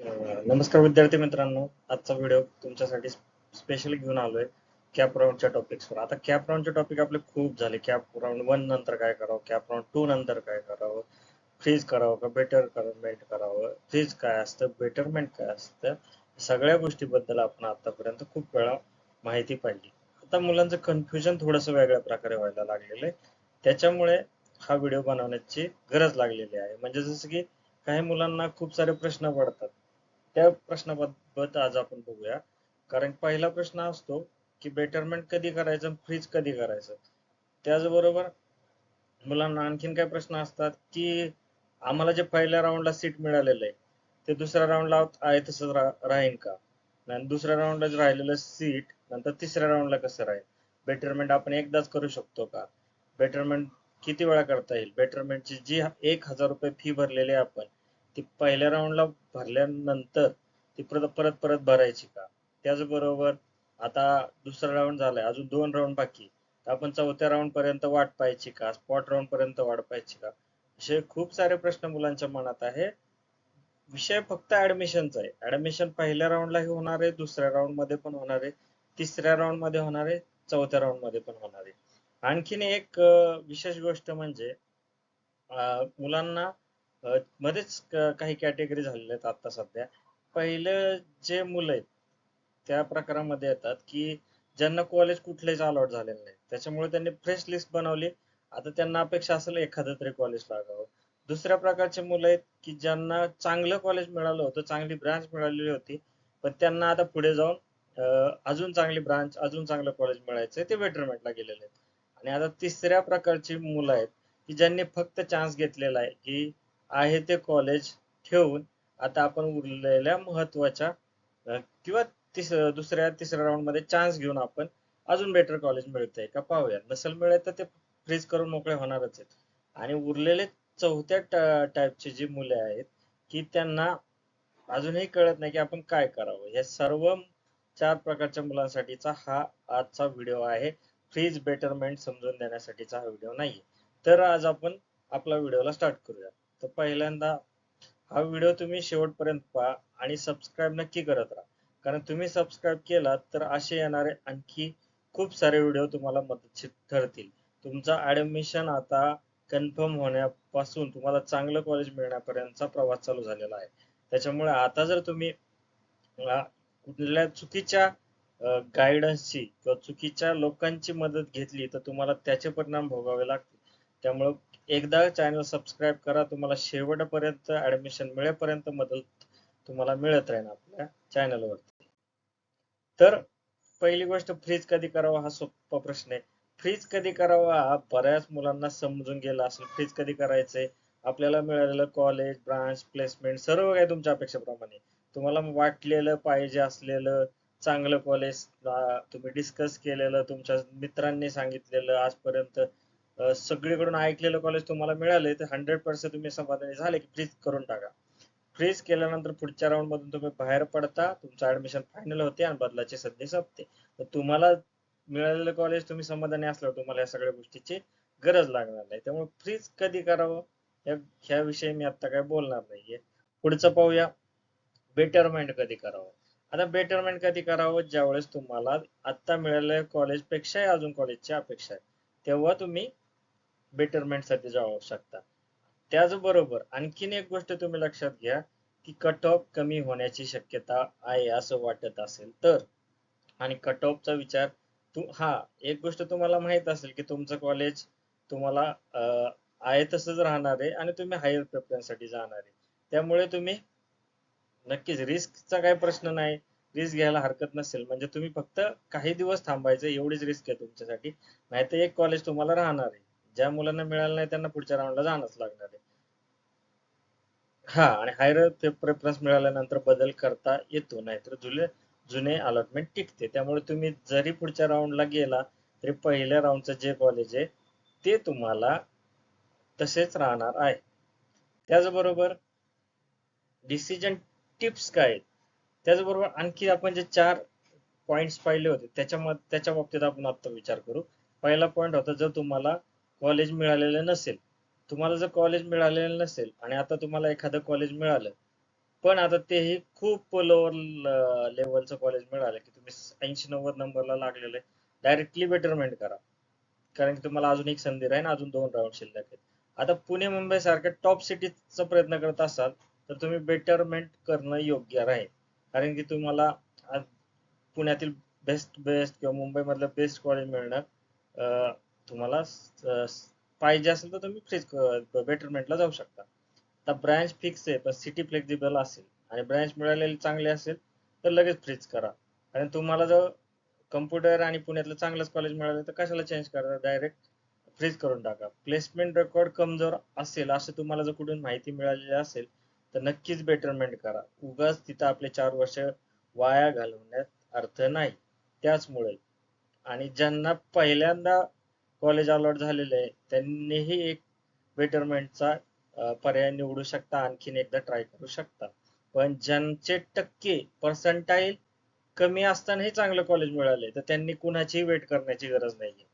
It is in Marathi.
नमस्कार विद्यार्थी मित्रांनो आजचा व्हिडिओ तुमच्यासाठी स्पेशली घेऊन आलोय कॅप राऊंडच्या टॉपिक्सवर आता कॅप राऊंडचे टॉपिक आपले खूप झाले. कॅप राऊंड वन नंतर काय करावं? कॅप राऊंड टू नंतर काय करावं? फ्रीज करावं का बेटरमेंट करावं? फ्रीज काय असतं? बेटरमेंट काय असतं? सगळ्या गोष्टीबद्दल आपण आतापर्यंत खूप वेळा माहिती पाहिली. आता मुलांचं कन्फ्युजन थोडंसं वेगळ्या प्रकारे व्हायला लागलेलं आहे. त्याच्यामुळे हा व्हिडिओ बनवण्याची गरज लागलेली आहे. म्हणजे जसं की काही मुलांना खूप सारे प्रश्न पडतात. त्या प्रश्नाबाबत आज आपण बघूया. कारण पहिला प्रश्न असतो की बेटरमेंट कधी करायचं फ्रीज कधी करायचं? त्याचबरोबर मुलांना आणखीन काय प्रश्न असतात की आम्हाला जे पहिल्या राऊंडला सीट मिळालेलं आहे ते दुसऱ्या राऊंडला आहे तसंच राहीन का? आणि दुसऱ्या राऊंडला राहिलेलं सीट नंतर तिसऱ्या राऊंडला कसं राहील? बेटरमेंट आपण एकदाच करू शकतो का? बेटरमेंट किती वेळा करता येईल? बेटरमेंटची जी एक हजार रुपये फी भरलेली आहे आपण ती पहिल्या राऊंडला भरल्यानंतर ती परत परत परत भरायची का? त्याचबरोबर आता दुसरा राऊंड झालाय अजून दोन राऊंड बाकी तर आपण चौथ्या राऊंड पर्यंत वाट पाहायची का? स्पॉट राऊंड पर्यंत वाट पाहायची का? असे खूप सारे प्रश्न मुलांच्या मनात आहे. विषय फक्त ऍडमिशनचा आहे. ऍडमिशन पहिल्या राऊंडलाही होणार आहे दुसऱ्या राऊंडमध्ये पण होणार आहे तिसऱ्या राऊंडमध्ये होणार आहे चौथ्या राऊंडमध्ये पण होणार आहे. आणखीन एक विशेष गोष्ट म्हणजे मुलांना मध्येच क- काही कॅटेगरी झालेल्या आहेत आता सध्या. पहिलं जे मुलं आहेत त्या प्रकारामध्ये येतात की ज्यांना कॉलेज कुठलेच अलॉट झालेलं नाही. त्याच्यामुळे त्यांनी फ्रेश लिस्ट बनवली. आता त्यांना अपेक्षा असेल एखादं तरी कॉलेज लागावं. दुसऱ्या प्रकारचे मुलं आहेत की ज्यांना चांगलं कॉलेज मिळालं होतं चांगली ब्रांच मिळालेली होती पण त्यांना आता पुढे जाऊन अजून चांगली ब्रांच अजून चांगलं कॉलेज मिळायचंय ते बेटरमेंटला गेलेले आहेत. आणि आता तिसऱ्या प्रकारची मुलं आहेत की ज्यांनी फक्त चान्स घेतलेला आहे की आहे ते कॉलेज ठेवून आता आपण उरलेल्या महत्त्वाच्या किंवा तिस दुसऱ्या तिसऱ्या राऊंडमध्ये चान्स घेऊन आपण अजून बेटर कॉलेज मिळतंय का पाहूया. नसेल मिळत तर ते फ्रीज करून मोकळे होणारच आहेत. आणि उरलेले चौथ्या टाईपचे जी मुले आहेत की त्यांना अजूनही कळत नाही की आपण काय करावं. या सर्व चार प्रकारच्या मुलांसाठीचा हा आजचा व्हिडिओ आहे. फ्रीज बेटरमेंट समजून देण्यासाठीचा हा व्हिडिओ नाही तर आज आपण आपला व्हिडिओला स्टार्ट करूया. तर पहिल्यांदा हा व्हिडिओ तुम्ही शेवटपर्यंत पहा आणि सबस्क्राईब नक्की करत राहा. कारण तुम्ही सबस्क्राईब केलात तर असे येणारे आणखी खूप सारे व्हिडिओ तुम्हाला मदतशीर ठरतील. तुमचा ऍडमिशन आता कन्फर्म होण्यापासून तुम्हाला चांगलं कॉलेज मिळण्यापर्यंतचा प्रवास चालू झालेला आहे. त्याच्यामुळे आता जर तुम्ही कुठल्या चुकीच्या गायडन्सची किंवा चुकीच्या लोकांची मदत घेतली तर तुम्हाला त्याचे परिणाम भोगावे लागतील. त्यामुळे एकदा चॅनल सबस्क्राईब करा तुम्हाला शेवटपर्यंत ऍडमिशन मिळेपर्यंत मदत तुम्हाला मिळत राहील आपल्या चॅनलवरती तर पहिली गोष्ट फ्रीज कधी करावा हा सोपा प्रश्न आहे. फ्रीज कधी करावा हा बऱ्याच मुलांना समजून गेला असेल. फ्रीज कधी करायचंय? आपल्याला मिळालेलं कॉलेज ब्रांच प्लेसमेंट सर्व काही तुमच्या अपेक्षेप्रमाणे तुम्हाला वाटलेलं पाहिजे असलेलं चांगलं कॉलेज तुम्ही डिस्कस केलेलं तुमच्या मित्रांनी सांगितलेलं आजपर्यंत सगळीकडून ऐकलेलं कॉलेज तुम्हाला मिळाले तर हंड्रेड पर्सेंट तुम्ही समाधानी झाले की फ्रीज करून टाका. फ्रीज केल्यानंतर पुढच्या राऊंड मधून तुम्ही बाहेर पडता तुमचं ऍडमिशन फायनल होते आणि बदलाची संधी संपते. तर तुम्हाला मिळालेलं कॉलेज तुम्ही समाधानी असल्यावर तुम्हाला या सगळ्या गोष्टीची गरज लागणार नाही. त्यामुळे फ्रीज कधी करावं? या ह्याविषयी मी आता काय बोलणार नाहीये. पुढचं पाहूया. बेटरमेंट कधी करावं? आता बेटरमेंट कधी करावं? ज्यावेळेस तुम्हाला आता मिळालेल्या कॉलेजपेक्षाही अजून कॉलेजची अपेक्षा आहे. तेव्हा तुम्ही बेटरमेंटसाठी जाऊ शकता. त्याचबरोबर आणखीन एक गोष्ट तुम्ही लक्षात घ्या की कट ऑफ कमी होण्याची शक्यता आहे असं वाटत असेल तर. आणि कट ऑफचा विचार तू हा एक गोष्ट तुम्हाला माहीत असेल की तुमचं कॉलेज तुम्हाला आहे तसंच राहणार आहे आणि तुम्ही हायर प्रेफरन्ससाठी जाणार आहे. त्यामुळे तुम्ही नक्कीच रिस्कचा काही प्रश्न नाही. रिस्क घ्यायला हरकत नसेल. म्हणजे तुम्ही फक्त काही दिवस थांबायचं एवढीच रिस्क आहे तुमच्यासाठी. नाहीतर एक कॉलेज तुम्हाला राहणार आहे. ज्या मुलांना मिळालं नाही त्यांना पुढच्या राऊंडला जाणंच लागणार आहे. हा आणि हायर प्रेफरन्स मिळाल्यानंतर बदल करता येतो नाहीतर जुने जुने अलॉटमेंट टिकते. त्यामुळे तुम्ही जरी पुढच्या राऊंडला गेला तरी पहिल्या राऊंडचं जे कॉलेज आहे ते तुम्हाला तसेच राहणार आहे. त्याचबरोबर डिसिजन टिप्स काय आहेत? त्याचबरोबर आणखी आपण जे चार पॉइंट्स पाहिले होते त्याच्यामध्ये त्याच्या बाबतीत आपण आता विचार करू. पहिला पॉइंट होता जर तुम्हाला कॉलेज मिळालेलं नसेल. तुम्हाला जर कॉलेज मिळालेलं नसेल आणि आता तुम्हाला एखादं कॉलेज मिळालं पण आता तेही खूप लोअर लेवलचं कॉलेज मिळालं की तुम्ही ऐंशी नव्वद नंबरला लागलेले डायरेक्टली बेटरमेंट करा. कारण की तुम्हाला अजून एक संधी राहील अजून दोन राऊंड शिल्लक आहेत. आता पुणे मुंबई सारख्या टॉप सिटीचा प्रयत्न करत असाल तर तुम्ही बेटरमेंट करणं योग्य राहील कारण की तुम्हाला पुण्यातील बेस्ट बेस्ट किंवा मुंबईमधलं बेस्ट कॉलेज मिळणं तुम्हाला पाहिजे असेल तर तुम्ही फ्रीज बेटरमेंटला जाऊ शकता. आता ब्रँच फिक्स आहे पण सिटी फ्लेक्झिबल असेल आणि ब्रँच मिळालेली चांगली असेल तर लगेच फ्रीज करा. आणि तुम्हाला जर कम्प्युटर आणि पुण्यातलं चांगलंच कॉलेज मिळालं तर कशाला चेंज करा डायरेक्ट फ्रीज करून टाका. प्लेसमेंट रेकॉर्ड कमजोर असेल असं तुम्हाला जर कुठून माहिती मिळालेली असेल तर नक्कीच बेटरमेंट करा. उगाच तिथं आपले चार वर्ष वाया घालवण्यात अर्थ नाही. त्याचमुळे आणि ज्यांना पहिल्यांदा कॉलेज अलॉट झालेलं आहे. त्यांनीही एक बेटरमेंटचा पर्याय निवडू शकता आणखीन एकदा ट्राय करू शकता. पण ज्यांचे टक्के पर्सेंटाईल कमी असतानाही चांगलं कॉलेज मिळाले तर त्यांनी कुणाचीही वेट करण्याची गरज नाहीये.